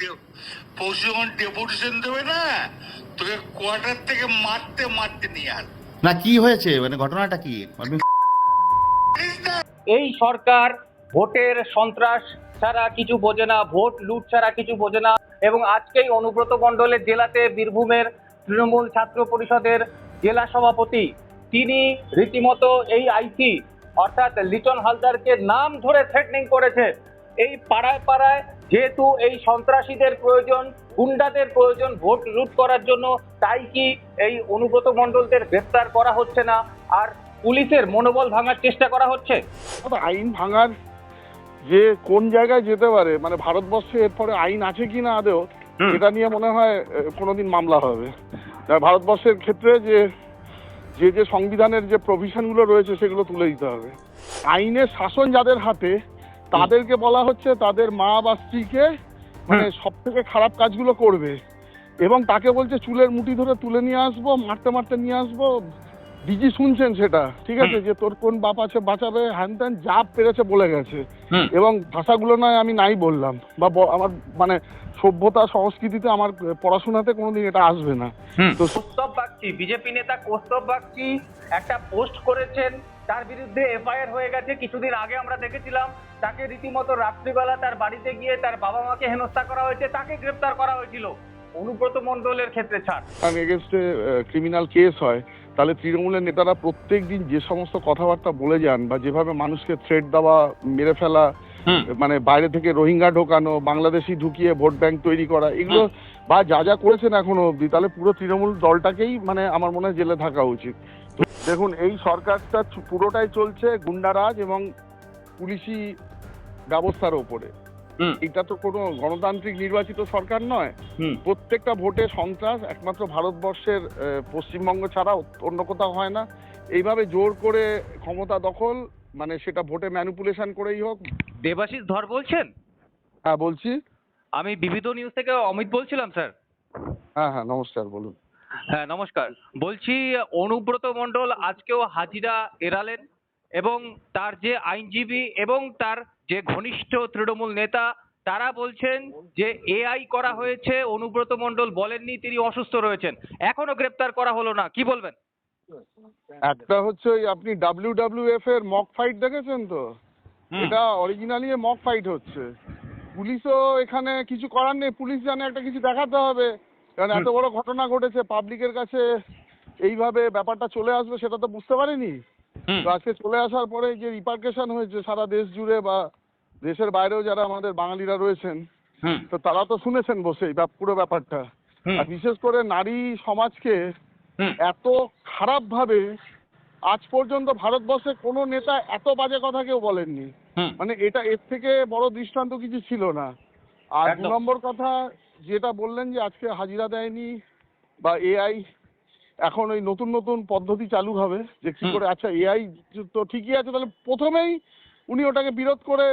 যখন ডেপুটেশন দেবে না তোকে কোয়ার্টার থেকে মারতে মারতে নিয়ে আস। না কি হয়েছে? মানে ঘটনাটা কি? এই সরকার ভোটের সন্ত্রাস ছাড়া কিছু বোঝে না ভোট লুট ছাড়া কিছু বোঝে না এবং আজকেই অনুব্রত মণ্ডলের জেলাতে বীরভূমের তৃণমূল ছাত্র পরিষদের জেলা সভাপতি তিনি রীতিমতো এই আইসি অর্থাৎ লিটন হালদারকে নাম ধরে থ্রেটনিং করেছে। এই পাড়ায় পাড়ায় যেহেতু এই সন্ত্রাসীদের প্রয়োজন গুন্ডাদের প্রয়োজন ভোট লুট করার জন্য তাই কি এই অনুব্রত মণ্ডলদের গ্রেপ্তার করা হচ্ছে না? আর পুলিশের মনোবল ভাঙার চেষ্টা করা হচ্ছে? আইন ভাঙার যে কোন জায়গায় যেতে পারে মানে ভারতবর্ষে এরপরে আইন আছে কি না আদেও। এটা নিয়ে মনে হয় কোনোদিন মামলা হবে। ভারতবর্ষের ক্ষেত্রে যে যে যে সংবিধানের যে প্রভিশনগুলো রয়েছে সেগুলো তুলে দিতে হবে। আইনের শাসন যাদের হাতে তাদেরকে বলা হচ্ছে তাদের মা বা স্ত্রীকে মানে সব থেকে খারাপ কাজগুলো করবে। এবং তাকে বলছে চুলের মুঠি ধরে তুলে নিয়ে আসব মারতে মারতে নিয়ে আসব। ডিজি শুনছেন সেটা ঠিক আছে? যে তোর কোন বাপ আছে বাঁচাবে হ্যান ত্যান যা পেরেছে বলে গেছে। এবং ভাষাগুলো নয় আমি নাই বললাম। বা আমার মানে সভ্যতা সংস্কৃতিতে আমার পড়াশোনাতে কোনোদিন এটা আসবে না। তো কৌস্তব বাগচি বিজেপি নেতা কৌস্তব বাগচি একটা পোস্ট করেছেন তার বিরুদ্ধে এফআইআর হয়ে গেছে। কিছুদিন আগে আমরা দেখেছিলাম তাকে রীতিমতো রাত্রিবেলা তার বাড়িতে গিয়ে তার বাবা মাকে হেনস্থা করা হয়েছে তাকে গ্রেপ্তার করা হয়েছিল। অনুব্রত মন্ডলের ক্ষেত্রে ছাড়। এগেনস্টে ক্রিমিনাল কেস হয় তাহলে তৃণমূলের নেতারা প্রত্যেক দিন যে সমস্ত কথাবার্তা বলে যান বা যেভাবে মানুষকে থ্রেট দেওয়া মেরে ফেলা মানে বাইরে থেকে রোহিঙ্গা ঢোকানো বাংলাদেশি ঢুকিয়ে ভোট ব্যাংক তৈরি করা এগুলো বা যা যা করেছেন এখনও অবধি তাহলে পুরো তৃণমূল দলটাকেই মানে আমার মনে হয় জেলে থাকা উচিত। দেখুন এই সরকারটা পুরোটাই চলছে গুন্ডারাজ এবং পুলিশি ব্যবস্থার ওপরে। এটা তো কোনো গণতান্ত্রিক নির্বাচিত সরকার নয়। প্রত্যেকটা ভোটে সন্ত্রাস একমাত্র ভারতবর্ষের পশ্চিমবঙ্গ ছাড়া অন্য কোথাও হয় না। এইভাবে জোর করে ক্ষমতা দখল মানে সেটা ভোটে ম্যানিপুলেশন করেই হোক। দেবাশিস ধর বলছেন? হ্যাঁ বলছি। আমি বিবিধ নিউজ থেকে অমিত বলছিলাম স্যার। হ্যাঁ হ্যাঁ নমস্কার বলুন। হ্যাঁ নমস্কার। বলছি অনুব্রত মণ্ডল আজকেও হাজিরা এড়ালেন এবং তার যে আইনজীবী এবং তার যে ঘনিষ্ঠ তৃণমূল নেতা তারা বলছেন যে এআই করা হয়েছে অনুব্রত মন্ডল বলেননি তিনি অসুস্থ রয়েছেন। এখনও গ্রেপ্তার করা হলো না কি বলবেন? একটা হচ্ছে ওই আপনি ডাব্লিউ ডাব্লিউ এফ এর মক ফাইট দেখেছেন তো? এটা অরিজিনালি মক ফাইট হচ্ছে। পুলিশও এখানে কিছু করার নেই পুলিশ জানে একটা কিছু দেখাতে হবে। কারণ এত বড় ঘটনা ঘটেছে পাবলিকের কাছে এইভাবে ব্যাপারটা চলে আসবে সেটা তো বুঝতে পারেনি। তো আজকে চলে আসার পরে যে রিপার্কেশন হয়েছে সারা দেশ জুড়ে বা দেশের বাইরেও যারা আমাদের বাঙালিরা রয়েছেন তো তারা তো শুনেছেন বসে এই পুরো ব্যাপারটা। আর বিশেষ করে নারী সমাজকে এত খারাপ ভাবে আজ পর্যন্ত ভারতবর্ষে কোনো নেতা এত বাজে কথা কেউ বলেননি। মানে এটা এর থেকে বড় দৃষ্টান্ত কিছু ছিল না। আর দু নম্বর কথা যেটা বললেন যে আজকে হাজিরা দেয়নি বা এআই এখন ওই নতুন নতুন পদ্ধতি চালু হবে যে কি করে আচ্ছা এআই তো ঠিকই আছে তাহলে প্রথমেই উনি ওটাকে বিরোধ করে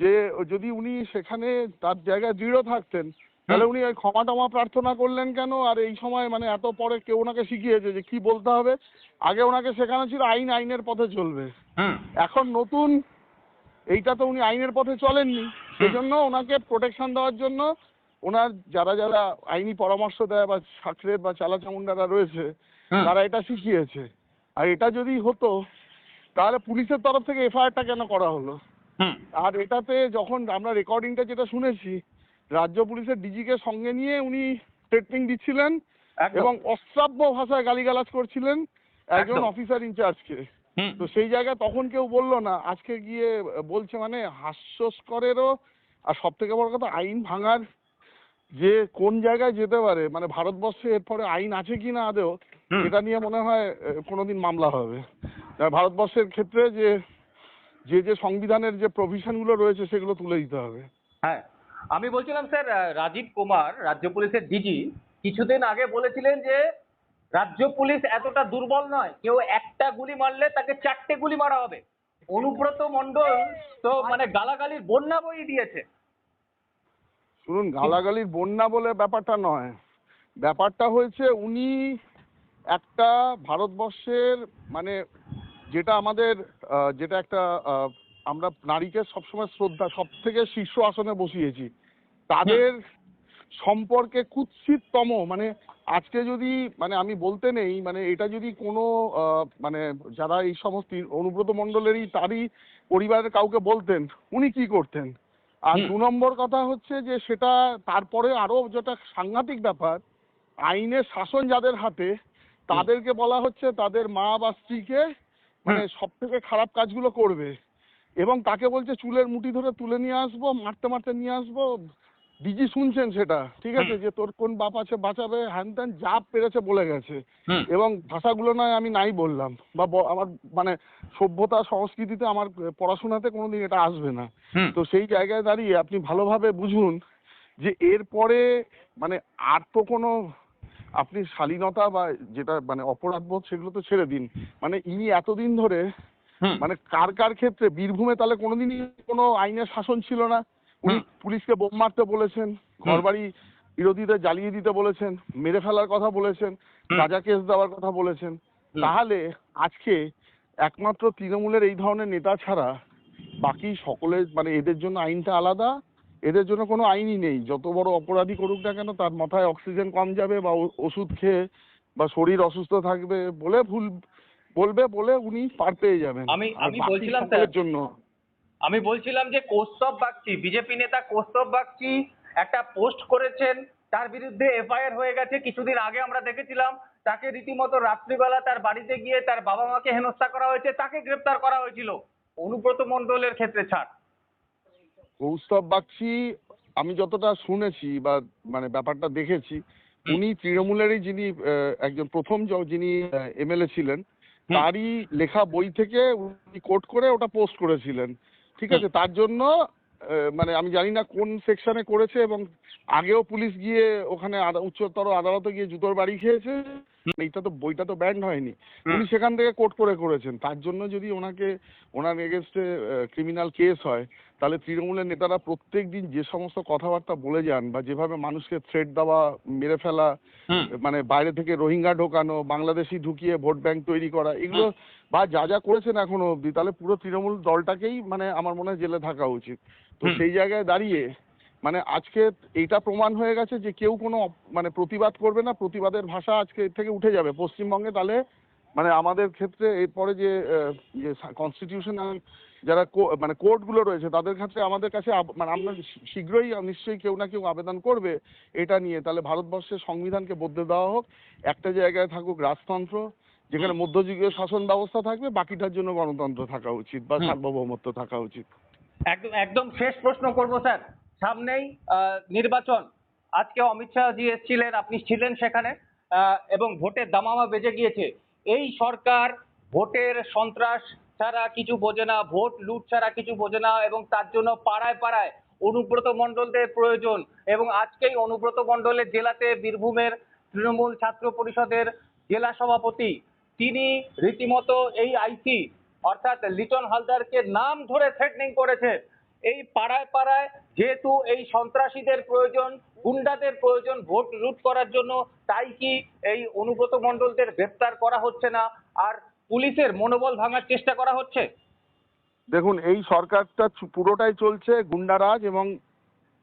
যে যদি উনি সেখানে তার জায়গায় দৃঢ় থাকতেন তাহলে উনি ওই ক্ষমা টমা প্রার্থনা করলেন কেন? আর এই সময় মানে এত পরে কেউ ওনাকে শিখিয়েছে যে কি বলতে হবে? আগে ওনাকে শেখানো ছিল আইন আইনের পথে চলবে। এখন নতুন এইটা তো উনি আইনের পথে চলেননি। সেজন্য ওনাকে প্রোটেকশন দেওয়ার জন্য ওনার যারা যারা আইনি পরামর্শ দেয় বা সাকরের বা চালাচামুন্ডারা রয়েছে তারা এটা শিখিয়েছে। আর এটা যদি হতো তাহলে পুলিশের তরফ থেকে এফআইআরটা কেন করা হলো? আর এটাতে যখন আমরা রেকর্ডিংটা যেটা শুনেছি রাজ্য পুলিশের ডিজিকে সঙ্গে নিয়ে উনি স্টেটমেন্ট দিচ্ছিলেন এবং অশ্রাব্য ভাষায় গালিগালাজ করছিলেন একজন অফিসার ইনচার্জকে তো সেই জায়গায় তখন কেউ বলল না আজকে গিয়ে বলছে মানে হাস্যস্করেরও আর সব থেকে বড় কথা আইন ভাঙার যে কোন জায়গায় যেতে পারে মানে ভারতবর্ষে এরপরে আইন আছে কি না আদেও। এটা নিয়ে মনে হয় কোনোদিন মামলা হবে। ভারতবর্ষের ক্ষেত্রে যে যে যে সংবিধানের যে প্রভিশনগুলো রয়েছে সেগুলো তুলে দিতে হবে। হ্যাঁ আমি বলছিলাম স্যার রাজীব কুমার রাজ্য পুলিশের ডিজি কিছুদিন আগে বলেছিলেন যে রাজ্য পুলিশ এতটা দুর্বল নয় কেউ একটা গুলি মারলে তাকে চারটে গুলি মারা হবে। অনুব্রত মণ্ডল তো মানে গালাগালির বন্যা বই দিয়েছে। শুনুন গালাগালির বন্যা বলে ব্যাপারটা নয়। ব্যাপারটা হয়েছে উনি একটা ভারতবর্ষের মানে যেটা আমাদের যেটা একটা আমরা নারীকে সবসময় শ্রদ্ধা সব থেকে শীর্ষ আসনে বসিয়েছি। তাদের সম্পর্কে কুৎসিততম মানে আজকে যদি মানে আমি বলতে নেই মানে এটা যদি কোনো মানে যারা এই সমস্ত অনুব্রত মণ্ডলেরই তারই পরিবারের কাউকে বলতেন উনি কি করতেন? আর দু নম্বর কথা হচ্ছে যে সেটা তারপরে আরও যেটা সাংঘাতিক ব্যাপার আইনের শাসন যাদের হাতে তাদেরকে বলা হচ্ছে তাদের মা বা স্ত্রীকে মানে সব থেকে খারাপ কাজগুলো করবে। এবং তাকে বলছে চুলের মুঠি ধরে তুলে নিয়ে আসব মারতে মারতে নিয়ে আসব ডিজি শুনছেন সেটা ঠিক আছে? যে তোর কোন বাপ আছে বাঁচাবে হ্যান ত্যান যা পেরেছে বলে গেছে। এবং ভাষাগুলো নয় আমি নাই বললাম। বা আমার মানে সভ্যতা সংস্কৃতিতে আমার পড়াশোনাতে কোনোদিন এটা আসবে না। তো সেই জায়গায় দাঁড়িয়ে আপনি ভালোভাবে বুঝুন যে এরপরে মানে আর তো কোনো আপনি শালীনতা বা যেটা মানে অপরাধবোধ সেগুলো তো ছেড়ে দিন। মানে ইনি এতদিন ধরে মানে কার কার ক্ষেত্রে বীরভূমে তাহলে কোনোদিনই কোনো আইনের শাসন ছিল না। উনি পুলিশকে বোম মারতে বলেছেন ঘরবাড়ি বিরোধীদের জ্বালিয়ে দিতে বলেছেন মেরে ফেলার কথা বলেছেন রাজা কেস দেওয়ার কথা বলেছেন। তাহলে আজকে একমাত্র তৃণমূলের এই ধরনের নেতা ছাড়া বাকি সকলের মানে এদের জন্য আইনটা আলাদা এদের জন্য কোনো আইনই নেই। যত বড় অপরাধী করুক না কেন তার মাথায় অক্সিজেন কম যাবে বা ওষুধ খেয়ে বা শরীর অসুস্থ থাকবে বলে ভুল বলবে বলে উনি পার পেয়ে যাবেন। আমি- আমি বলছিলাম স্যার। জন্য আমি বলছিলাম যে কৌস্তব বাগচি বিজেপি নেতা কৌস্তব বাগচি একটা পোস্ট করেছেন তার বিরুদ্ধে এফআইআর হয়ে গেছে কিছুদিন আগে আমরা দেখেছিলাম তাকে রীতিমতো রাত্রিবেলা তার বাড়িতে গিয়ে তার বাবা মাকে হেনস্থা করা হয়েছে তাকে গ্রেপ্তার করা হয়েছিল অনুব্রত মণ্ডলের ক্ষেত্রে ছাড়। কৌস্তব বাগচি আমি যতটা শুনেছি বা মানে ব্যাপারটা দেখেছি উনি তৃণমূলেরই যিনি একজন প্রথম যিনি এমএলএ ছিলেন তারই লেখা বই থেকে উনি কোট করে ওটা পোস্ট করেছিলেন। ঠিক আছে তার জন্য মানে আমি জানি না কোন সেকশনে করেছে এবং আগেও পুলিশ গিয়ে ওখানে উচ্চতর আদালতে গিয়ে জুতোর বাড়ি খেয়েছে। এইটা তো বইটা তো ব্যান্ড হয়নি। উনি সেখান থেকে কোট করে করেছেন। তার জন্য যদি ওনাকে ওনার এগেনস্টে ক্রিমিনাল কেস হয় তাহলে তৃণমূলের নেতারা প্রত্যেক দিন যে সমস্ত কথাবার্তা বলে যান বা যেভাবে মানুষকে থ্রেট দেওয়া মেরে ফেলা মানে বাইরে থেকে রোহিঙ্গা ঢোকানো বাংলাদেশি ঢুকিয়ে ভোট ব্যাংক তৈরি করা এগুলো বা যা যা করেছেন এখনও অব্দি তাহলে পুরো তৃণমূল দলটাকেই মানে আমার মনে হয় জেলে থাকা উচিত। তো সেই জায়গায় দাঁড়িয়ে মানে আজকে এইটা প্রমাণ হয়ে গেছে যে কেউ কোনো মানে প্রতিবাদ করবে না প্রতিবাদের ভাষা আজকে এর থেকে উঠে যাবে। পশ্চিমবঙ্গে তাহলে মানে আমাদের ক্ষেত্রে এরপরে যে কনস্টিটিউশনাল যারা মানে কোর্টগুলো রয়েছে তাদের ক্ষেত্রে আমাদের কাছে মানে আমরা শীঘ্রই নিশ্চয়ই কেউ না কেউ আবেদন করবে এটা নিয়ে। তাহলে ভারতবর্ষের সংবিধানকে বদলে দেওয়া হোক একটা জায়গায় থাকুক রাজতন্ত্র যেখানে মধ্যযুগীয় শাসন ব্যবস্থা থাকবে বাকিটার জন্য গণতন্ত্র থাকা উচিত বা সার্বভৌমত্ব থাকা উচিত। একদম একদম শেষ প্রশ্ন করব স্যার। সামনেই নির্বাচন। আজকে অমিত শাহজি এসেছিলেন, আপনি ছিলেন সেখানে এবং ভোটের দামামা বেজে গিয়েছে। এই সরকার ভোটের সন্ত্রাস ছাড়া কিছু বোঝে না, ভোট লুট ছাড়া কিছু বোঝে না, এবং তার জন্য পাড়ায় পাড়ায় অনুব্রত মণ্ডলদের প্রয়োজন। এবং আজকেই অনুব্রত মণ্ডলের জেলাতে বীরভূমের তৃণমূল ছাত্র পরিষদের জেলা সভাপতি, তিনি রীতিমতো এই আইসি, অর্থাৎ লিটন হালদারকে নাম ধরে থ্রেটনিং করেছে এই পাড়ায় পাড়ায় যেহেতু এই সন্ত্রাসীদের প্রয়োজন, গুন্ডাদের প্রয়োজন ভোট লুট করার জন্য, তাই কি এই অনুব্রত মণ্ডলদের গ্রেপ্তার করা হচ্ছে না? আর পুলিশের মনোবল ভাঙার চেষ্টা করা হচ্ছে? দেখুন, এই সরকারটা পুরোটাই চলছে গুন্ডারাজ এবং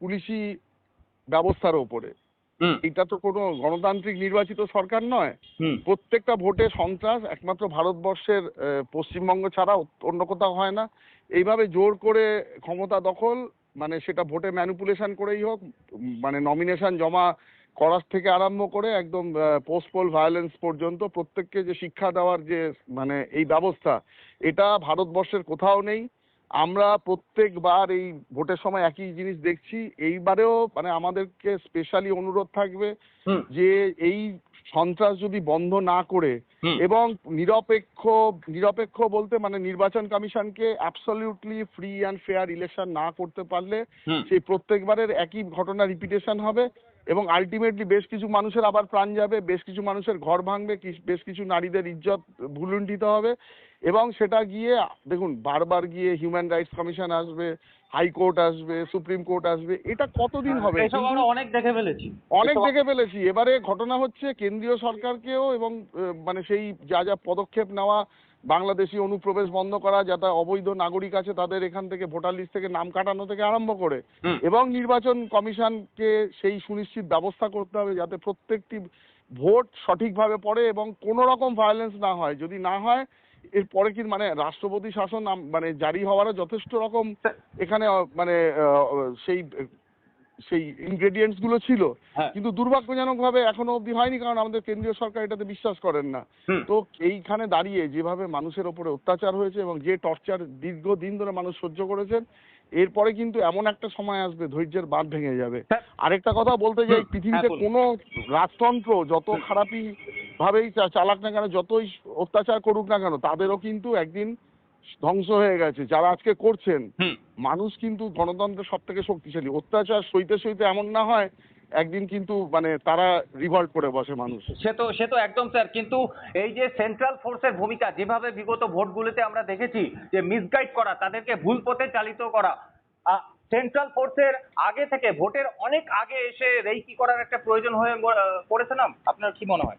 পুলিশি ব্যবস্থার ওপরে। এটা তো কোনো গণতান্ত্রিক নির্বাচিত সরকার নয়। প্রত্যেকটা ভোটে সন্ত্রাস একমাত্র ভারতবর্ষের পশ্চিমবঙ্গ ছাড়া অন্য কোথাও হয় না। এইভাবে জোর করে ক্ষমতা দখল মানে সেটা ভোটে ম্যানিপুলেশন করেই হোক মানে নমিনেশন জমা করার থেকে আরম্ভ করে একদম পোস্টপোল ভায়োলেন্স পর্যন্ত প্রত্যেককে যে শিক্ষা দেওয়ার যে মানে এই ব্যবস্থা এটা ভারতবর্ষের কোথাও নেই। আমরা প্রত্যেকবার এই ভোটের সময় একই জিনিস দেখছি। এইবারেও মানে আমাদেরকে স্পেশালি অনুরোধ থাকবে যে এই সন্ত্রাস যদি বন্ধ না করে এবং নিরপেক্ষ নিরপেক্ষ বলতে মানে নির্বাচন কমিশনকে absolutely free and fair election না করতে পারলে সেই প্রত্যেকবারের একই ঘটনা রিপিটেশন হবে এবং আলটিমেটলি বেশ কিছু মানুষের আবার প্রাণ যাবে বেশ কিছু মানুষের ঘর ভাঙবে বেশ কিছু নারীদের ইজ্জত ভুলুণ্ঠিত হবে। এবং সেটা গিয়ে দেখুন বারবার গিয়ে হিউম্যান রাইটস কমিশন আসবে হাইকোর্ট আসবে সুপ্রিম কোর্ট আসবে এটা কতদিন হবে? অনেক দেখে ফেলেছি। অনেক দেখে ফেলেছি। এবারে ঘটনা হচ্ছে কেন্দ্রীয় সরকারকেও এবং মানে সেই যা যা পদক্ষেপ নেওয়া বাংলাদেশি অনুপ্রবেশ বন্ধ করা যাতে অবৈধ নাগরিক আছে তাদের এখান থেকে ভোটার লিস্ট থেকে নাম কাটানো থেকে আরম্ভ করে। এবং নির্বাচন কমিশনকে সেই সুনিশ্চিত ব্যবস্থা করতে হবে যাতে প্রত্যেকটি ভোট সঠিকভাবে পড়ে এবং কোনো রকম ভায়োলেন্স না হয়। যদি না হয় এরপরে কি মানে রাষ্ট্রপতি শাসন মানে জারি হওয়ারও যথেষ্ট রকম এখানে মানে সেই সেই ইনগ্রেডিয়েন্টসগুলো ছিল। হ্যাঁ। কিন্তু দুর্ভাগ্যজনক ভাবে এখনও অবধি হয়নি কারণ আমাদের কেন্দ্রীয় সরকার এটাতে বিশ্বাস করেন না। তো এইখানে দাঁড়িয়ে যেভাবে মানুষের ওপরে অত্যাচার হয়েছে এবং যে টর্চার দীর্ঘদিন ধরে মানুষ সহ্য করেছেন এরপরে কিন্তু এমন একটা সময় আসবে ধৈর্যের বাঁধ ভেঙে যাবে। আরেকটা কথা বলতে যাই পৃথিবীতে হ্যাঁ, কোনো রাজতন্ত্র যত খারাপই ভাবেই চালাক না কেন যতই অত্যাচার করুক না কেন তাদেরও কিন্তু একদিন ধ্বংস হয়ে গেছে। যারা আজকে করছেন মানুষ কিন্তু গণতন্ত্রের সব থেকে শক্তিশালী। অত্যাচার সইতে সইতে এমন না হয় একদিন কিন্তু মানে তারা রিভল্ট করে বসে মানুষ। সে তো সে তো একদম স্যার কিন্তু এই যে সেন্ট্রাল ফোর্সের ভূমিকা যেভাবে বিগত ভোটগুলোতে আমরা দেখেছি যে মিসগাইড করা তাদেরকে ভুল পথে চালিত করা সেন্ট্রাল ফোর্সের আগে থেকে ভোটের অনেক আগে এসে রেইকি করার একটা প্রয়োজন হয়ে পড়েছে না? আপনার কি মনে হয়?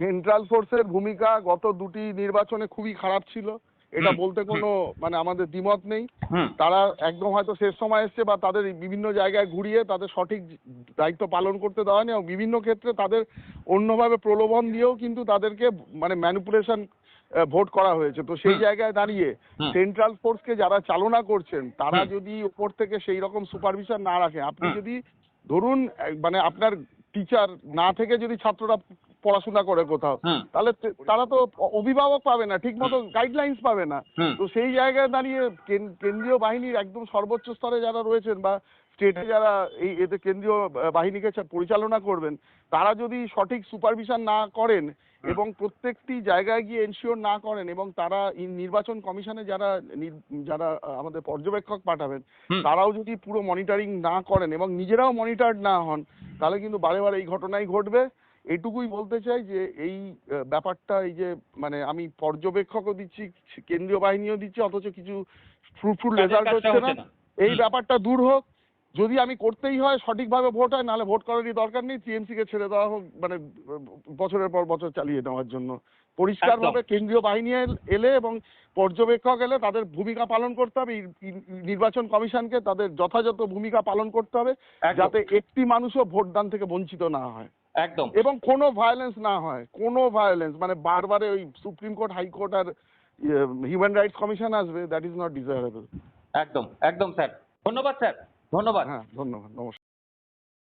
সেন্ট্রাল ফোর্সের ভূমিকা গত দুটি নির্বাচনে খুবই খারাপ ছিল। এটা বলতে কোনো মানে আমাদের দ্বিমত নেই। তারা একদম হয়তো শেষ সময় এসছে বা তাদের বিভিন্ন জায়গায় ঘুরিয়ে তাদের সঠিক দায়িত্ব পালন করতে দেওয়া হয়নি। এবং বিভিন্ন ক্ষেত্রে তাদের অন্যভাবে প্রলোভন দিয়েও কিন্তু তাদেরকে মানে ম্যানিপুলেশন ভোট করা হয়েছে। তো সেই জায়গায় দাঁড়িয়ে। সেন্ট্রাল ফোর্সকে যারা চালনা করছেন তারা যদি উপর থেকে সেই রকম সুপারভিশন না রাখে আপনি যদি ধরুন মানে আপনার টিচার না থেকে যদি ছাত্ররা পড়াশোনা করে কোথাও। তাহলে তারা তো অভিভাবক পাবে না ঠিক মতো গাইডলাইন্স পাবে না। তো সেই জায়গায় দাঁড়িয়ে কেন্দ্রীয় বাহিনীর একদম সর্বোচ্চ স্তরে যারা রয়েছেন বা স্টেটে যারা এই এতে কেন্দ্রীয় বাহিনীকে পরিচালনা করবেন তারা যদি সঠিক সুপারভিশন না করেন এবং প্রত্যেকটি জায়গায় গিয়ে এনশিওর না করেন এবং তারা নির্বাচন কমিশনে যারা যারা আমাদের পর্যবেক্ষক পাঠাবেন তারাও যদি পুরো মনিটরিং না করেন এবং নিজেরাও মনিটর না হন তাহলে কিন্তু বারে বারে এই ঘটনাই ঘটবে। এটুকুই বলতে চাই যে এই ব্যাপারটা এই যে মানে আমি পর্যবেক্ষকও দিচ্ছি কেন্দ্রীয় বাহিনীও দিচ্ছি অথচ কিছু ফ্রুটফুল রেজাল্ট হচ্ছে না। এই ব্যাপারটা দূর হোক যদি আমি করতেই হয় সঠিকভাবে ভোট হয় নাহলে ভোট করারই দরকার নেই টিএমসি কে ছেড়ে দেওয়া হোক মানে বছরের পর বছর চালিয়ে নেওয়ার জন্য। পরিষ্কারভাবে কেন্দ্রীয় বাহিনী এলে এবং পর্যবেক্ষক এলে তাদের ভূমিকা পালন করতে হবে নির্বাচন কমিশনকে তাদের যথাযথ ভূমিকা পালন করতে হবে যাতে একটি মানুষও ভোটদান থেকে বঞ্চিত না হয়। একদম। এবং কোনো ভায়োলেন্স না হয় কোনো ভায়োলেন্স মানে বারবারে ওই সুপ্রিম কোর্ট হাইকোর্ট আর হিউম্যান রাইটস কমিশন আসবে দ্যাট ইজ নট ডিজায়ারেবল একদম একদম স্যার। ধন্যবাদ স্যার। ধন্যবাদ। হ্যাঁ ধন্যবাদ নমস্কার।